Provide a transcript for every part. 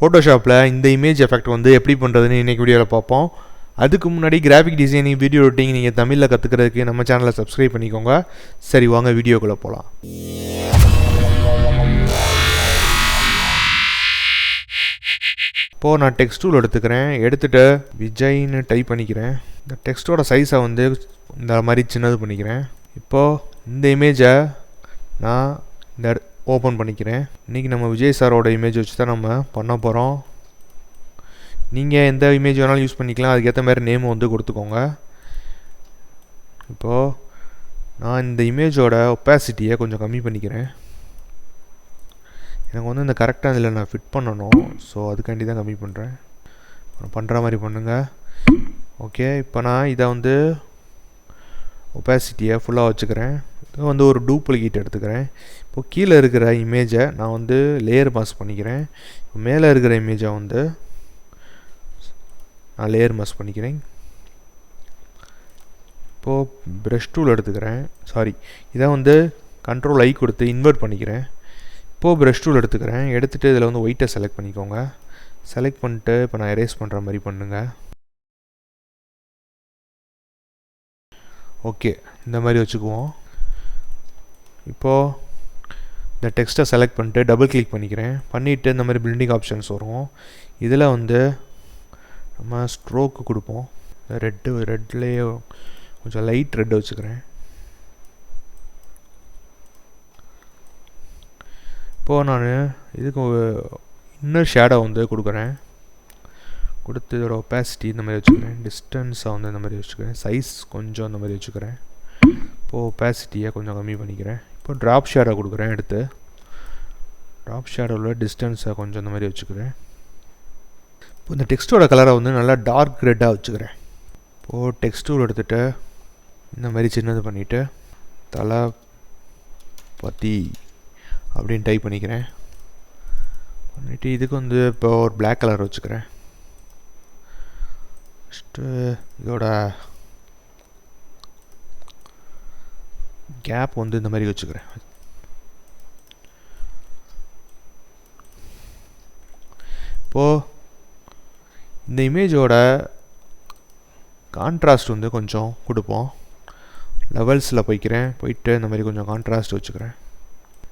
ஃபோட்டோஷாப்பில் இந்த image effect வந்து எப்படி பண்ணுறதுன்னு இன்றைக்கி வீடியோவில் பார்ப்போம். அதுக்கு முன்னாடி கிராஃபிக் டிசைனிங் வீடியோ எடிட்டிங் நீங்கள் தமிழில் கற்றுக்கிறதுக்கு நம்ம சேனலை சப்ஸ்கிரைப் பண்ணிக்கோங்க. சரி வாங்க வீடியோக்குள்ளே போகலாம் இப்போது நான் டெக்ஸ்ட் டூல் எடுத்துக்கிறேன். எடுத்துகிட்டு விஜய்னு டைப் பண்ணிக்கிறேன். இந்த டெக்ஸ்ட்டோட சைஸை வந்து இந்த மாதிரி சின்னது பண்ணிக்கிறேன். இப்போது இந்த இமேஜை நான் இந்த ஓப்பன் பண்ணிக்கிறேன். இன்றைக்கி நம்ம விஜய் சாரோட இமேஜ் வச்சு தான் நம்ம பண்ண போகிறோம் நீங்கள் எந்த இமேஜ் வேணாலும் யூஸ் பண்ணிக்கலாம். அதுக்கேற்ற மாதிரி நேம் வந்து கொடுத்துக்கோங்க. இப்போது நான் இந்த இமேஜோட ஒப்பாசிட்டியை கொஞ்சம் கம்மி பண்ணிக்கிறேன். எனக்கு வந்து இந்த கரெக்டாக இதில் நான் ஃபிட் பண்ணணும். ஸோ அதுக்காண்டி தான் கம்மி பண்ணுறேன் பண்ணுற மாதிரி பண்ணுங்கள் ஓகே இப்போ நான் இதை வந்து ஒப்பாசிட்டியை ஃபுல்லாக வச்சுக்கிறேன். இது வந்து ஒரு டூப்ளிகேட் எடுத்துக்கிறேன். இப்போ கீழே இருக்கிற இமேஜை நான் வந்து லேயர் மாஸ் பண்ணிக்கிறேன். இப்போ மேலே இருக்கிற இமேஜை வந்து நான் லேயர் மாஸ் பண்ணிக்கிறேன். இப்போது ப்ரஷ் டூல் எடுத்துக்கிறேன். சாரி இதை வந்து கண்ட்ரோல் ஐ கொடுத்து இன்வெர்ட் பண்ணிக்கிறேன். இப்போது ப்ரஷ் டூல் எடுத்துக்கிறேன். எடுத்துகிட்டு இதில் வந்து ஒயிட்டை செலக்ட் பண்ணிக்கோங்க. செலக்ட் பண்ணிட்டு இப்போ நான் எரேஸ் பண்ணுற மாதிரி பண்ணுங்கள் ஓகே இந்த மாதிரி வச்சுக்குவோம். இப்போது இந்த டெக்ஸ்ட்டை செலக்ட் பண்ணிட்டு டபுள் கிளிக் பண்ணிக்கிறேன். பண்ணிவிட்டு இந்த மாதிரி பில்டிங் ஆப்ஷன்ஸ் வரும். இதில் வந்து நம்ம ஸ்ட்ரோக்கு கொடுப்போம். ரெட்டு ரெட்லேயே கொஞ்சம் லைட் ரெட் வச்சுக்கிறேன். இப்போது நான் இதுக்கு இன்னர் ஷேடோ வந்து கொடுக்குறேன். கொடுத்து இதோட ஒப்பாசிட்டி இந்த மாதிரி வச்சுக்கிறேன். டிஸ்டன்ஸை வந்து இந்த மாதிரி வச்சுக்கிறேன். சைஸ் கொஞ்சம் இந்த மாதிரி வச்சுக்கிறேன். இப்போது ஒப்பாசிட்டியை கொஞ்சம் கம்மி பண்ணிக்கிறேன். இப்போ ட்ராப் ஷேடோ கொடுக்குறேன் எடுத்து. ட்ராப் ஷேடோவில் டிஸ்டன்ஸை கொஞ்சம் இந்த மாதிரி வச்சுக்கிறேன். இப்போ இந்த டெக்ஸ்ட்டோட கலரை வந்து நல்லா டார்க் ரெட்டாக வச்சுக்கிறேன். இப்போது டெக்ஸ்டூர் எடுத்துகிட்டு இந்த மாதிரி சின்னது பண்ணிவிட்டு தலை பத்தி அப்படின்னு டைப் பண்ணிக்கிறேன். பண்ணிவிட்டு இதுக்கு வந்து இப்போ ஒரு பிளாக் கலர் வச்சுக்கிறேன். ஃபஸ்ட்டு இதோட கேப் வந்து இந்த மாதிரி வச்சுக்கிறேன். இப்போது இந்த இமேஜோட கான்ட்ராஸ்ட் வந்து கொஞ்சம் கொடுப்போம். லெவல்ஸில் போய்க்கிறேன். போயிட்டு இந்த மாதிரி கொஞ்சம் கான்ட்ராஸ்ட் வச்சுக்கிறேன்.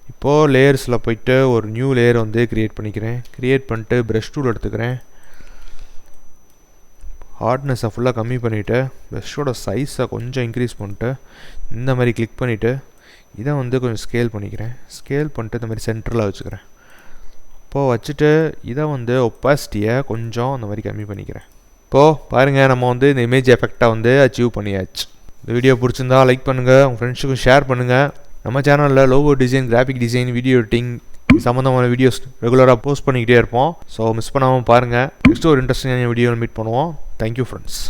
இப்போது லேயர்ஸில் போயிட்டு ஒரு நியூ லேயர் வந்து க்ரியேட் பண்ணிக்கிறேன். க்ரியேட் பண்ணிட்டு ப்ரெஷ் டூல் எடுத்துக்கிறேன். ஹார்ட்னஸை ஃபுல்லாக கம்மி பண்ணிவிட்டு ப்ரெஷ்ஷோட சைஸை கொஞ்சம் இன்க்ரீஸ் பண்ணிட்டு இந்த மாதிரி கிளிக் பண்ணிவிட்டு இதை வந்து கொஞ்சம் ஸ்கேல் பண்ணிக்கிறேன். ஸ்கேல் பண்ணிட்டு இந்த மாதிரி சென்டரில் வச்சுக்கிறேன். இப்போது வச்சுட்டு இதை வந்து ஒப்பாசிட்டியை கொஞ்சம் அந்த மாதிரி கம்மி பண்ணிக்கிறேன். இப்போது பாருங்கள் நம்ம வந்து இந்த இமேஜ் எஃபெக்டாக வந்து அச்சீவ் பண்ணியாச்சு. இந்த வீடியோ பிடிச்சிருந்தா லைக் பண்ணுங்கள் உங்கள் ஃப்ரெண்ட்ஸுக்கும் ஷேர் பண்ணுங்கள் நம்ம சேனலில் logo design graphic design video editing சம்மந்தமான வீடியோஸ் ரெகுலராக போஸ்ட் பண்ணிக்கிட்டே இருப்போம். ஸோ மிஸ் பண்ணாமல் பாருங்கள் நெக்ஸ்ட் ஒரு இன்ட்ரெஸ்டிங்கான வீடியோவில் மீட் பண்ணுவோம். Thank you friends